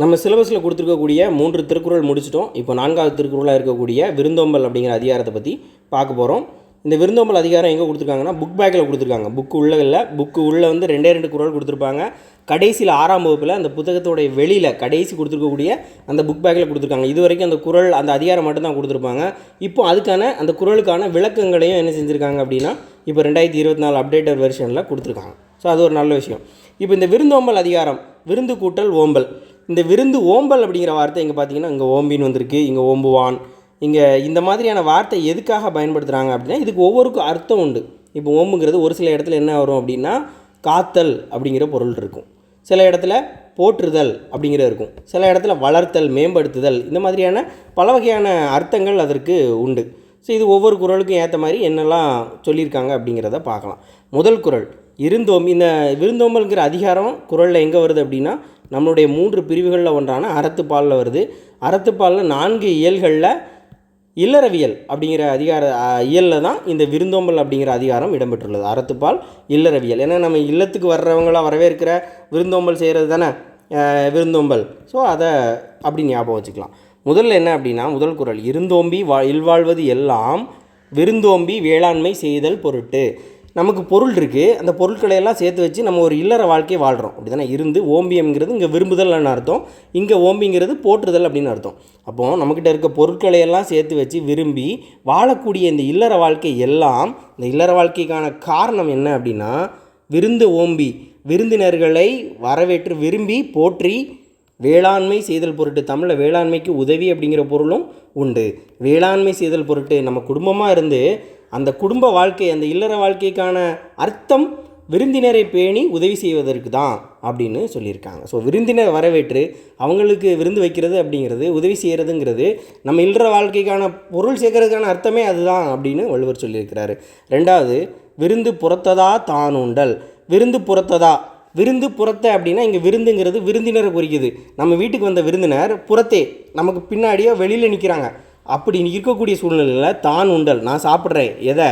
நம்ம சிலபஸில் கொடுத்துருக்கக்கூடிய மூன்று திருக்குறள் முடிச்சிட்டோம். இப்போ நான்காவது திருக்குறளாக இருக்கக்கூடிய விருந்தோம்பல் அப்படிங்கிற அதிகாரத்தை பற்றி பார்க்க போகிறோம் இந்த விருந்தோம்பல் அதிகாரம் எங்கே கொடுத்துருக்காங்கன்னா புக் பேக்கில் கொடுத்துருக்காங்க. புக்கு உள்ள இல்லை புக்கு உள்ளே வந்து ரெண்டே ரெண்டு குறள் கொடுத்துருப்பாங்க. கடைசியில் ஆறாம் வகுப்பில் அந்த புத்தகத்தோடைய வெளியில் கடைசி கொடுத்துருக்கக்கூடிய அந்த புக் பேக்கில் கொடுத்துருக்காங்க. இது வரைக்கும் அந்த குறள் அந்த அதிகாரம் மட்டும்தான் கொடுத்துருப்பாங்க. இப்போ அதுக்கான அந்த குறளுக்கான விளக்கங்களையும் என்ன செஞ்சுருக்காங்க அப்படின்னா இப்போ ரெண்டாயிரத்தி இருபத்தி நாலு அப்டேட்டட் வெர்ஷனில் கொடுத்துருக்காங்க. ஸோ அது ஒரு நல்ல விஷயம். இப்போ இந்த விருந்தோம்பல் அதிகாரம் விருந்து கூட்டல் ஓம்பல். இந்த விருந்து ஓம்பல் அப்படிங்கிற வார்த்தை இங்கே பார்த்தீங்கன்னா இங்கே ஓம்பின்னு வந்திருக்கு இங்கே ஓம்புவான். இங்கே இந்த மாதிரியான வார்த்தை எதுக்காக பயன்படுத்துகிறாங்க அப்படின்னா இதுக்கு ஒவ்வொருக்கும் அர்த்தம் உண்டு. இப்போ ஓம்புங்கிறது ஒரு சில இடத்துல என்ன வரும் அப்படின்னா காத்தல் அப்படிங்கிற பொருள் இருக்கும். சில இடத்துல போற்றுதல் அப்படிங்கிற இருக்கும். சில இடத்துல வளர்த்தல் மேம்படுத்துதல் இந்த மாதிரியான பல வகையான அர்த்தங்கள் அதற்கு உண்டு. ஸோ இது ஒவ்வொரு குரலுக்கும் ஏற்ற மாதிரி என்னெல்லாம் சொல்லியிருக்காங்க அப்படிங்கிறத பார்க்கலாம். முதல் குறள் இருந்தோம் இந்த விருந்தோம்பல்ங்கிற அதிகாரம் குறளில் எங்கே வருது அப்படின்னா நம்மளுடைய மூன்று பிரிவுகளில் ஒன்றான அறத்துப்பாலில் வருது. அறத்துப்பாலில் நான்கு இயல்களில் இல்லறவியல் அப்படிங்கிற அதிகார இயலில் தான் இந்த விருந்தோம்பல் அப்படிங்கிற அதிகாரம் இடம்பெற்றுள்ளது. அறத்துப்பால் இல்லறவியல். ஏன்னா நம்ம இல்லத்துக்கு வர்றவங்களாம் வரவேற்கிற விருந்தோம்பல் செய்கிறது தானே? விருந்தோம்பல். ஸோ அதை அப்படி ஞாபகம் வச்சுக்கலாம். முதல்ல என்ன அப்படின்னா முதல் குரல் இருந்தோம்பி வா இல்வாழ்வது எல்லாம் விருந்தோம்பி வேளாண்மை செய்தல் பொருட்டு. நமக்கு பொருள் இருக்குது அந்த பொருட்களை எல்லாம் சேர்த்து வச்சு நம்ம ஒரு இல்லற வாழ்க்கையை வாழ்கிறோம் அப்படி தானே இருந்து ஓம்பியம்ங்கிறது இங்கே விரும்புதல்னு அர்த்தம். இங்கே ஓம்பிங்கிறது போற்றுதல் அப்படின்னு அர்த்தம். அப்போது நம்மக்கிட்ட இருக்க பொருட்களை எல்லாம் சேர்த்து வச்சு விரும்பி வாழக்கூடிய இந்த இல்லற வாழ்க்கை எல்லாம் இந்த இல்லற வாழ்க்கைக்கான காரணம் என்ன அப்படின்னா விருந்து ஓம்பி விருந்தினர்களை வரவேற்று விரும்பி போற்றி வேளாண்மை செய்தல் பொருட்டு தமிழில் வேளாண்மைக்கு உதவி அப்படிங்கிற பொருளும் உண்டு. வேளாண்மை செய்தல் பொருட்டு நம்ம குடும்பமாக இருந்து அந்த குடும்ப வாழ்க்கை அந்த இல்லற வாழ்க்கைக்கான அர்த்தம் விருந்தினரை பேணி உதவி செய்வதற்கு தான் அப்படின்னு சொல்லியிருக்காங்க. ஸோ விருந்தினர் வரவேற்று அவங்களுக்கு விருந்து வைக்கிறது அப்படிங்கிறது உதவி செய்கிறதுங்கிறது நம்ம இல்லற வாழ்க்கைக்கான பொருள் சேர்க்கறதுக்கான அர்த்தமே அதுதான் அப்படின்னு வள்ளுவர் சொல்லியிருக்கிறாரு. ரெண்டாவது விருந்து புறத்ததா தானுண்டல் விருந்து புறத்ததா. விருந்து புறத்தை அப்படின்னா இங்கே விருந்துங்கிறது விருந்தினரை குறிக்குது. நம்ம வீட்டுக்கு வந்த விருந்தினர் புறத்தே நமக்கு பின்னாடியோ வெளியில் நிற்கிறாங்க அப்படி இருக்கக்கூடிய சூழ்நிலையில் தான் உண்டல். நான் சாப்பிட்றேன். எதை?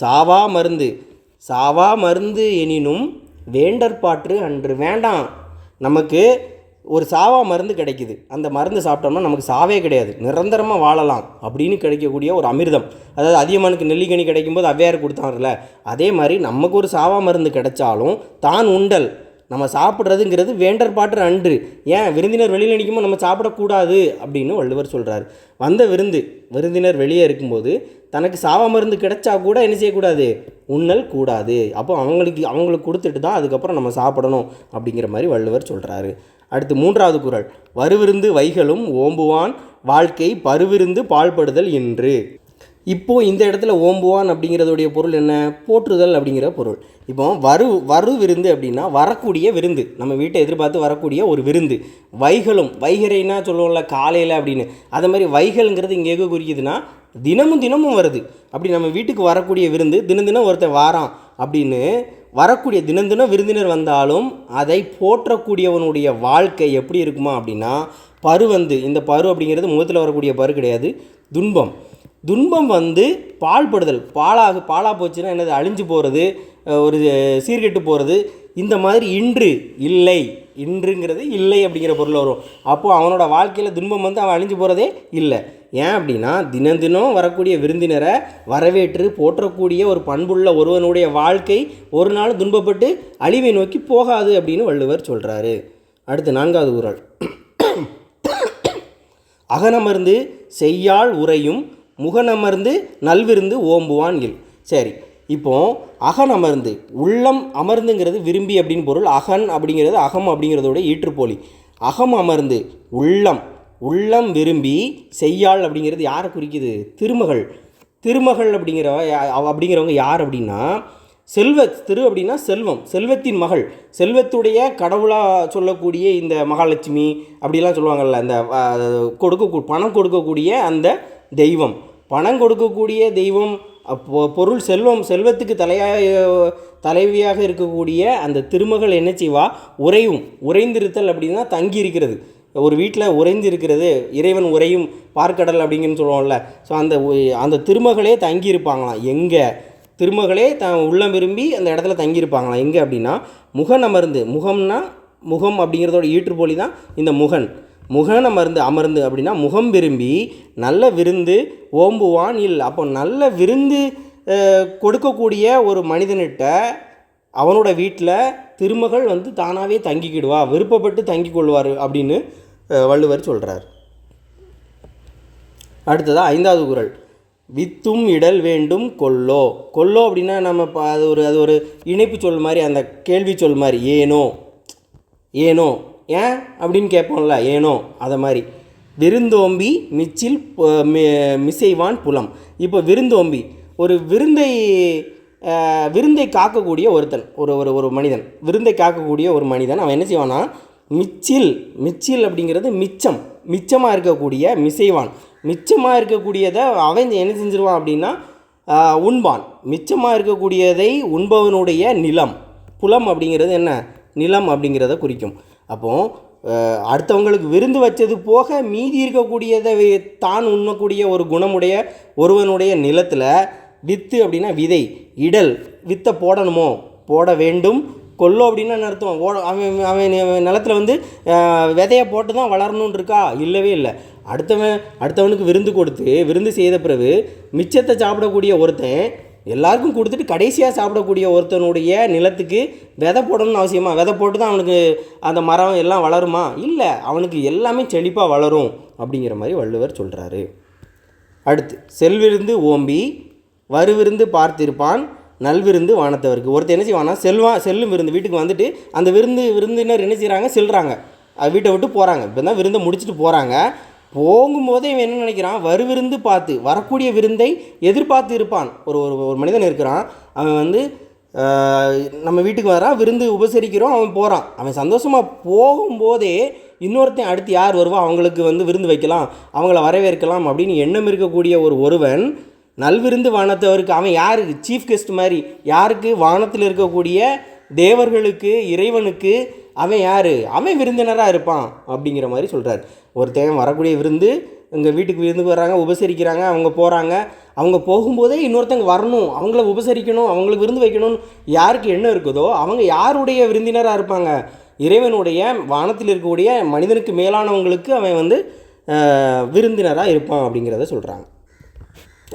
சாவா மருந்து. சாவா மருந்து எனினும் வேண்டற்பாற்று அன்று வேண்டாம். நமக்கு ஒரு சாவா மருந்து கிடைக்குது. அந்த மருந்து சாப்பிட்டோம்னா நமக்கு சாவே கிடையாது. நிரந்தரமாக வாழலாம் அப்படின்னு கிடைக்கக்கூடிய ஒரு அமிர்தம். அதாவது அதிகமானுக்கு நெல்லிக்கனி கிடைக்கும்போது அவ்வையார் கொடுத்தாங்கல்ல. அதே மாதிரி நமக்கு ஒரு சாவா மருந்து கிடைச்சாலும் தான் உண்டல். நம்ம சாப்பிட்றதுங்கிறது வேண்டர் பாட்டு அன்று. ஏன் விருந்தினர் வெளியில் நிற்கும்போது நம்ம சாப்பிடக்கூடாது? அப்படின்னு வள்ளுவர் சொல்கிறார் வந்த விருந்து விருந்தினர் வெளியே இருக்கும்போது தனக்கு சாவ மருந்து கிடைச்சா கூட என்ன செய்யக்கூடாது? உண்ணல் கூடாது. அப்போ அவங்களுக்கு அவங்களுக்கு கொடுத்துட்டு தான் அதுக்கப்புறம் நம்ம சாப்பிடணும் அப்படிங்கிற மாதிரி வள்ளுவர் சொல்கிறாரு அடுத்து மூன்றாவது குரல். வருவிருந்து வைகளும் ஓம்புவான் வாழ்க்கை பருவிருந்து பால்படுதல் என்று இப்போ இந்த இடத்துல ஓம்புவான் அப்படிங்கிறதுடைய பொருள் என்ன? போற்றுதல் அப்படிங்கிற பொருள். இப்போ வரு வரு விருந்து அப்படின்னா வரக்கூடிய விருந்து. நம்ம வீட்டை எதிர்பார்த்து வரக்கூடிய ஒரு விருந்து. வைகளும் வைகரைனா சொல்லுவோம்ல காலையில் அப்படின்னு. அதே மாதிரி வைகள்ங்கிறது இங்கே எங்கே குறிக்குதுன்னா தினமும் தினமும் வருது. அப்படி நம்ம வீட்டுக்கு வரக்கூடிய விருந்து தினம் தினம் ஒருத்தன் வாரான் அப்படின்னு வரக்கூடிய தினம் தினம் விருந்தினர் வந்தாலும் அதை போற்றக்கூடியவனுடைய வாழ்க்கை எப்படி இருக்குமா அப்படின்னா பரு வந்து இந்த பரு அப்படிங்கிறது முகத்தில் வரக்கூடிய பரு கிடையாது துன்பம். துன்பம் வந்து பாழ்படுதல். பாலாக பாலாக போச்சுன்னா என்னது? அழிஞ்சு போகிறது ஒரு சீர்கெட்டு போகிறது இந்த மாதிரி இன்று இல்லை. இன்றுங்கிறது இல்லை அப்படிங்கிற பொருள் வரும். அப்போது அவனோட வாழ்க்கையில் துன்பம் வந்து அவன் அழிஞ்சு போகிறதே இல்லை. ஏன் அப்படின்னா தினம் தினம் வரக்கூடிய விருந்தினரை வரவேற்று போற்றக்கூடிய ஒரு பண்புள்ள ஒருவனுடைய வாழ்க்கை ஒரு நாள் துன்பப்பட்டு அழிவை நோக்கி போகாது அப்படின்னு வள்ளுவர் சொல்கிறாரு அடுத்து நான்காவது ஊரால் அகனமர்ந்து செய்யாள் உரையும் முகனமர்ந்து நல்விருந்து ஓம்புவான் இல். சரி இப்போ அகன் அமர்ந்து உள்ளம் அமர்ந்துங்கிறது விரும்பி அப்படின்னு பொருள் அகன் அப்படிங்கிறது அகம் அப்படிங்கிறதோட ஈற்றுப்போலி. அகம் அமர்ந்து உள்ளம் உள்ளம் விரும்பி செய்யாள் அப்படிங்கிறது யாரை குறிக்குது? திருமகள். திருமகள் அப்படிங்கிற அவ- அப்படிங்கிறவங்க யார் அப்படின்னா செல்வத் திரு அப்படின்னா செல்வம் செல்வத்தின் மகள். செல்வத்துடைய கடவுளாக சொல்லக்கூடிய இந்த மகாலட்சுமி அப்படிலாம் சொல்லுவாங்கள்ல இந்த கொடுக்க பணம் கொடுக்கக்கூடிய அந்த தெய்வம். பணம் கொடுக்கக்கூடிய தெய்வம் அப்போ பொருள் செல்வம் செல்வத்துக்கு தலையாக தலைவியாக இருக்கக்கூடிய அந்த திருமகள் என்ன செய்வா? உறையும். உறைந்திருத்தல் அப்படின்னா தங்கி இருக்கிறது ஒரு வீட்டில் உறைந்து இருக்கிறது இறைவன் உறையும் பார்க்கடல் அப்படிங்கன்னு சொல்லுவோம்ல. ஸோ அந்த அந்த திருமகளே தங்கி இருப்பாங்களாம் எங்கே? திருமகளே த உள்ளம் விரும்பி அந்த இடத்துல தங்கியிருப்பாங்களாம். எங்கே அப்படின்னா முகன் அமர்ந்து முகம்னா முகம் அப்படிங்கிறதோட ஈற்றுப்பொலி தான் இந்த முகன். முகன் அமர்ந்து அமர்ந்து அப்படின்னா முகம் விரும்பி நல்ல விருந்து ஓம்புவான் இல் அப்போ நல்ல விருந்து கொடுக்கக்கூடிய ஒரு மனிதனிட்ட அவனோட வீட்டில் திருமகள் வந்து தானாகவே தங்கிக்கிடுவா விருப்பப்பட்டு தங்கிக் கொள்வார் அப்படின்னு வள்ளுவர் சொல்கிறார் அடுத்ததாக ஐந்தாவது குரல். வித்தும் இடல் வேண்டும் கொல்லோ. கொல்லோ அப்படின்னா நம்ம இப்போ அது ஒரு அது ஒரு இணைப்பு சொல் மாதிரி அந்த கேள்வி சொல் மாதிரி ஏனோ ஏனோ. ஏன் அப்படின்னு கேட்போம்ல ஏனோ அதை மாதிரி. விருந்தோம்பி மிச்சில் மி- மிசைவான் புலம். இப்போ விருந்தோம்பி ஒரு விருந்தை விருந்தை காக்கக்கூடிய ஒருத்தன் ஒரு ஒரு ஒரு மனிதன். விருந்தை காக்கக்கூடிய ஒரு மனிதன் அவன் என்ன செய்வான்னா மிச்சில் மிச்சில் அப்படிங்கிறது மிச்சம் மிச்சமாக இருக்கக்கூடிய மிசைவான். மிச்சமாக இருக்கக்கூடியதை அவன் என்ன செஞ்சிருவான் அப்படின்னா உண்பான். மிச்சமாக இருக்கக்கூடியதை உண்பவனுடைய நிலம். புலம் அப்படிங்கிறது என்ன? நிலம் அப்படிங்கிறத குறிக்கும். அப்போது அடுத்தவங்களுக்கு விருந்து வச்சது போக மீதி இருக்கக்கூடியதை தான் உண்ணக்கூடிய ஒரு குணமுடைய ஒருவனுடைய நிலத்தில் வித்து அப்படின்னா விதை இடல் வித்தை போடணுமோ? போட வேண்டும். கொல்லோ அப்படின்னு என்ன அர்த்தம்? ஓ அவன் அவன் நிலத்தில் வந்து விதையை போட்டு தான் வளரணும்னு இருக்கா? இல்லவே இல்லை. அடுத்தவன் அடுத்தவனுக்கு விருந்து கொடுத்து விருந்து செய்த பிறகு மிச்சத்தை சாப்பிடக்கூடிய ஒருத்தன் எல்லாருக்கும் கொடுத்துட்டு கடைசியாக சாப்பிடக்கூடிய ஒருத்தனுடைய நிலத்துக்கு விதை போடணும்னு அவசியமா? விதை போட்டு தான் அவனுக்கு அந்த மரம் எல்லாம் வளருமா? இல்லை அவனுக்கு எல்லாமே செழிப்பாக வளரும் அப்படிங்கிற மாதிரி வள்ளுவர் சொல்கிறாரு அடுத்து செல்விருந்து ஓம்பி வருவிருந்து பார்த்திருப்பான் நல்விருந்து வானத்தவருக்கு. ஒருத்தர் என்ன செய்வானா செல்வா செல்லும் விருந்து வீட்டுக்கு வந்துட்டு அந்த விருந்து விருந்தினர் என்ன செய்கிறாங்க செல்கிறாங்க வீட்டை விட்டு போகிறாங்க இப்போ தான் விருந்தை முடிச்சுட்டு போகிறாங்க போகும்போதே இவன் என்ன நினைக்கிறான்? வருவிருந்து பார்த்து வரக்கூடிய விருந்தை எதிர்பார்த்து இருப்பான். ஒரு ஒரு ஒரு மனிதன் இருக்கிறான். அவன் வந்து நம்ம வீட்டுக்கு வரான் விருந்து உபசரிக்கிறோம் அவன் போகிறான் அவன் சந்தோஷமாக போகும்போதே இன்னொருத்தன் அடுத்து யார் வருவா? அவங்களுக்கு வந்து விருந்து வைக்கலாம் அவங்கள வரவேற்கலாம் அப்படின்னு எண்ணம் இருக்கக்கூடிய ஒரு ஒருவன் நல்விருந்து வானத்தவருக்கு அவன் யாருக்கு சீஃப் கெஸ்ட் மாதிரி யாருக்கு? வானத்தில் இருக்கக்கூடிய தேவர்களுக்கு இறைவனுக்கு அவன் யார்? அவன் விருந்தினராக இருப்பான் அப்படிங்கிற மாதிரி சொல்கிறார் ஒருத்தன் வரக்கூடிய விருந்து எங்கள் வீட்டுக்கு விருந்துக்கு வர்றாங்க உபசரிக்கிறாங்க அவங்க போகிறாங்க அவங்க போகும்போதே இன்னொருத்தங்க வரணும். அவங்கள உபசரிக்கணும் அவங்களுக்கு விருந்து வைக்கணும்னு யாருக்கு எண்ணம் இருக்குதோ அவங்க யாருடைய விருந்தினராக இருப்பாங்க? இறைவனுடைய வானத்தில் இருக்கக்கூடிய மனிதனுக்கு மேலானவங்களுக்கு அவன் வந்து விருந்தினராக இருப்பான் அப்படிங்கிறத சொல்கிறாங்க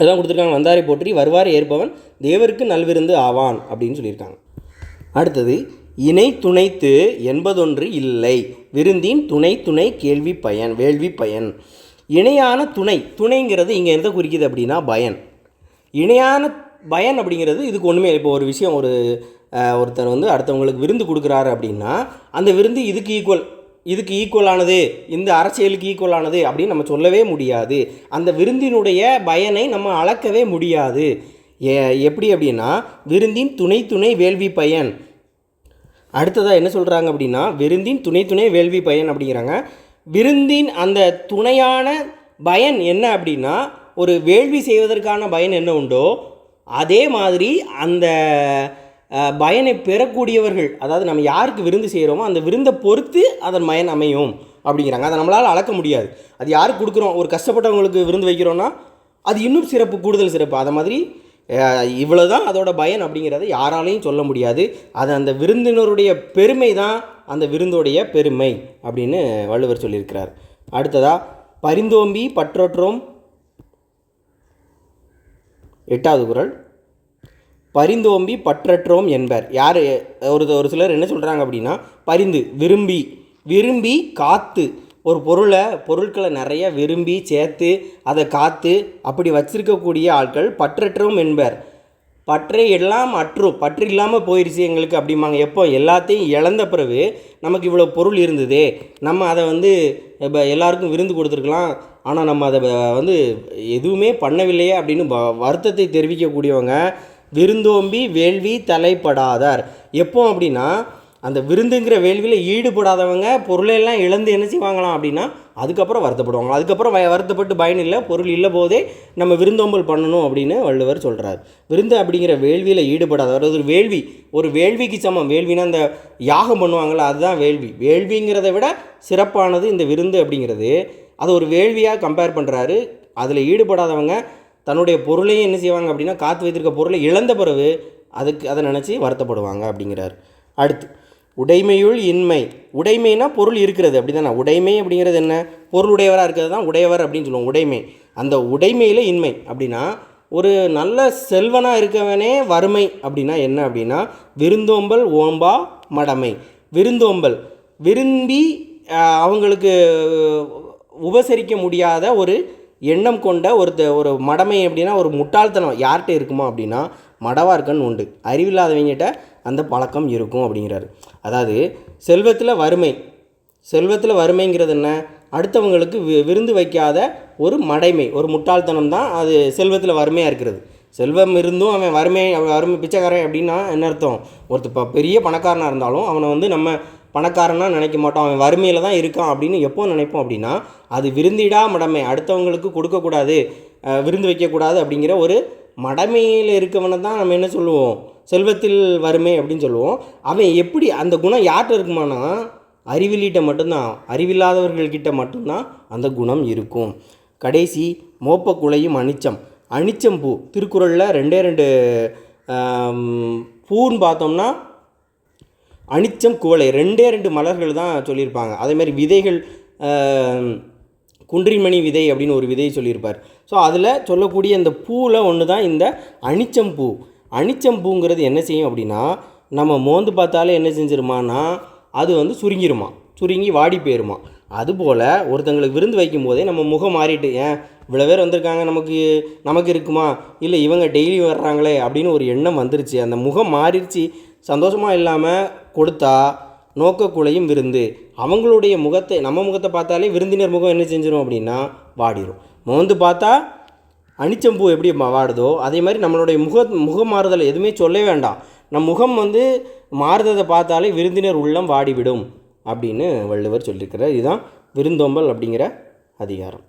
அதான் கொடுத்துருக்காங்க. வந்தாரை போற்றி வருவார் ஏற்பவன் தேவருக்கு நல்விருந்து ஆவான் அப்படின்னு சொல்லியிருக்காங்க. அடுத்தது இணை துணைத்து என்பதொன்று இல்லை. விருந்தின் துணை துணை கேள்வி பயன் வேள்வி பயன். இணையான துணை துணைங்கிறது இங்கே எந்த குறிக்குது அப்படின்னா பயன். இணையான பயன் அப்படிங்கிறது இதுக்கு ஒன்றுமே இப்போ ஒரு விஷயம் ஒரு ஒருத்தர் வந்து அடுத்தவங்களுக்கு விருந்து கொடுக்குறாரு அப்படின்னா அந்த விருந்து இதுக்கு ஈக்குவல் இதுக்கு ஈக்குவலானது இந்த அரசியலுக்கு ஈக்குவலானது அப்படின்னு நம்ம சொல்லவே முடியாது. அந்த விருந்தினுடைய பயனை நம்ம அளக்கவே முடியாது. ஏ எப்படி அப்படின்னா விருந்தின் துணை துணை வேள்வி பயன். அடுத்ததாக என்ன சொல்கிறாங்க அப்படின்னா விருந்தின் துணை துணை வேள்வி பயன் அப்படிங்கிறாங்க. விருந்தின் அந்த துணையான பயன் என்ன அப்படின்னா ஒரு வேள்வி செய்வதற்கான பயன் என்ன உண்டோ அதே மாதிரி அந்த பயனை பெறக்கூடியவர்கள் அதாவது நம்ம யாருக்கு விருந்து செய்கிறோமோ அந்த விருந்தை பொறுத்து அதன் பயன் அமையும் அப்படிங்கிறாங்க. அதை நம்மளால் அளக்க முடியாது. அது யாருக்கு கொடுக்குறோம்? ஒரு கஷ்டப்பட்டவங்களுக்கு விருந்து வைக்கிறோன்னா அது இன்னும் சிறப்பு கூடுதல் சிறப்பு. அதை மாதிரி இவ்வளோ தான் அதோட பயன் அப்படிங்கிறத யாராலையும் சொல்ல முடியாது. அது அந்த விருந்தினருடைய பெருமை தான் அந்த விருந்தோடைய பெருமை அப்படின்னு வள்ளுவர் சொல்லியிருக்கிறார். அடுத்ததாக பரிந்தோம்பி பற்றற்றோம். எட்டாவது குரல். பரிந்தோம்பி பற்றற்றோம் என்பர். யார் ஒரு ஒரு சிலர் என்ன சொல்கிறாங்க அப்படின்னா பரிந்து விரும்பி விரும்பி காத்து. ஒரு பொருளை பொருட்களை நிறைய விரும்பி சேர்த்து அதை காத்து அப்படி வச்சிருக்கக்கூடிய ஆட்கள் பற்றற்றவும் என்பர். பற்றை எல்லாம் அற்றும் பற்று இல்லாமல் போயிடுச்சு எங்களுக்கு அப்படிம்பாங்க. எப்போ? எல்லாத்தையும் இழந்த பிறகு நமக்கு இவ்வளோ பொருள் இருந்ததே. நம்ம அதை வந்து இப்போ எல்லாருக்கும் விருந்து கொடுத்துருக்கலாம். ஆனால் நம்ம அதை வந்து எதுவுமே பண்ணவில்லையே அப்படின்னு வருத்தத்தை தெரிவிக்கக்கூடியவங்க விருந்தோம்பி வேள்வி தலைப்படாதார். எப்போ அப்படின்னா அந்த விருந்துங்கிற வேள்வியில் ஈடுபடாதவங்க பொருளையெல்லாம் இழந்து என்ன செய்வாங்களாம் அப்படின்னா அதுக்கப்புறம் வருத்தப்படுவாங்க. அதுக்கப்புறம் வருத்தப்பட்டு பயன் இல்லை பொருள் இல்லை போதே நம்ம விருந்தோம்பல் பண்ணணும் அப்படின்னு வள்ளுவர் சொல்கிறார் விருந்து அப்படிங்கிற வேள்வியில் ஈடுபடாதவர் ஒரு வேள்வி ஒரு வேள்விக்கு சமம். வேள்வினா அந்த யாகம் பண்ணுவாங்கள்ல அதுதான் வேள்வி. வேள்விங்கிறத விட சிறப்பானது இந்த விருந்து அப்படிங்கிறது. அதை ஒரு வேள்வியாக கம்பேர் பண்ணுறாரு அதில் ஈடுபடாதவங்க தன்னுடைய பொருளையும் என்ன செய்வாங்க அப்படின்னா காத்து வைத்திருக்க பொருளை இழந்த பிறகு அதுக்கு அதை நினச்சி வருத்தப்படுவாங்க அப்படிங்கிறார். அடுத்து உடைமையுள் இன்மை. உடைமைனா பொருள் இருக்கிறது அப்படி தானே உடைமை அப்படிங்கிறது என்ன? பொருள் உடையவராக இருக்கிறது தான் உடையவர் அப்படின்னு சொல்லுவோம் உடைமை. அந்த உடைமையில் இன்மை. அப்படின்னா ஒரு நல்ல செல்வனாக இருக்கவனே வறுமை. அப்படின்னா என்ன? அப்படின்னா விருந்தோம்பல் ஓம்பா மடமை. விருந்தோம்பல். விரும்பி அவங்களுக்கு உபசரிக்க முடியாத ஒரு எண்ணம் கொண்ட ஒருத்த ஒரு மடமை அப்படின்னா ஒரு முட்டாள்தனம் யார்கிட்ட இருக்குமா அப்படின்னா மடவாக இருக்கன்னு உண்டு. அறிவில்லாதவங்கிட்ட அந்த பழக்கம் இருக்கும் அப்படிங்கிறாரு. அதாவது செல்வத்தில் வறுமை. செல்வத்தில் வறுமைங்கிறது என்ன? அடுத்தவங்களுக்கு வி- விருந்து வைக்காத ஒரு மடைமை ஒரு முட்டாள்தனம் தான் அது செல்வத்தில் வறுமையாக இருக்கிறது. செல்வம் இருந்தும் அவன் வறுமை அவன் வறுமை பிச்சைக்காரன் அப்படின்னா என்ன அர்த்தம்? ஒருத்தர் இப்போ பெரிய பணக்காரனாக இருந்தாலும் அவனை வந்து நம்ம பணக்காரனாக நினைக்க மாட்டோம். அவன் வறுமையில் தான் இருக்கான் அப்படின்னு எப்போ நினைப்போம் அப்படின்னா அது விருந்திடா மடமை அடுத்தவங்களுக்கு கொடுக்கக்கூடாது விருந்து வைக்கக்கூடாது அப்படிங்கிற ஒரு மடமையில் இருக்கவனை தான் நம்ம என்ன சொல்லுவோம்? செல்வத்தில் வறுமை அப்படின்னு சொல்லுவோம். அவன் எப்படி அந்த குணம் யார்கிட்ட இருக்குமானா அறிவிலிட்ட மட்டும்தான். அறிவில்லாதவர்கள்கிட்ட மட்டும்தான் அந்த குணம் இருக்கும். கடைசி மோப்பக்குலையும் அனிச்சம். அனிச்சம் பூ. திருக்குறளில் ரெண்டே ரெண்டு பூன்னு பார்த்தோம்னா அனிச்சம் குவளை. ரெண்டே ரெண்டு மலர்கள் தான் சொல்லியிருப்பாங்க. அதேமாதிரி விதைகள் குன்றிமணி விதை அப்படின்னு ஒரு விதை சொல்லியிருப்பார். ஸோ அதில் சொல்லக்கூடிய இந்த பூவில் ஒன்று தான் இந்த அனிச்சம் பூ. அனிச்சம்பூங்கிறது என்ன செய்யும் அப்படின்னா நம்ம மோந்து பார்த்தாலே என்ன செஞ்சிருமானா அது வந்து சுருங்கிருமா. சுருங்கி வாடி போயிருமா. அதுபோல் ஒருத்தங்களுக்கு விருந்து வைக்கும் போதே நம்ம முகம் மாறிட்டு ஏன் இவ்வளோ பேர் வந்திருக்காங்க நமக்கு நமக்கு இருக்குமா? இல்லை இவங்க டெய்லி வர்றாங்களே அப்படின்னு ஒரு எண்ணம் வந்துருச்சு. அந்த முகம் மாறிடுச்சு. சந்தோஷமாக இல்லாமல் கொடுத்தா நோக்கக்குலையும் விருந்து. அவங்களுடைய முகத்தை நம்ம முகத்தை பார்த்தாலே விருந்தினர் முகம் என்ன செஞ்சிடும் அப்படின்னா வாடிடும் மோந்து பார்த்தா அனிச்சம்பூ எப்படி வாடுதோ அதே மாதிரி நம்மளுடைய முக முகம் மாறுதல் எதுவுமே சொல்ல வேண்டாம். நம் முகம் வந்து மாறுததை பார்த்தாலே விருந்தினர் உள்ளம் வாடிவிடும் அப்படின்னு வள்ளுவர் சொல்லியிருக்கிறார். இதுதான் விருந்தோம்பல் அப்படிங்கிற அதிகாரம்.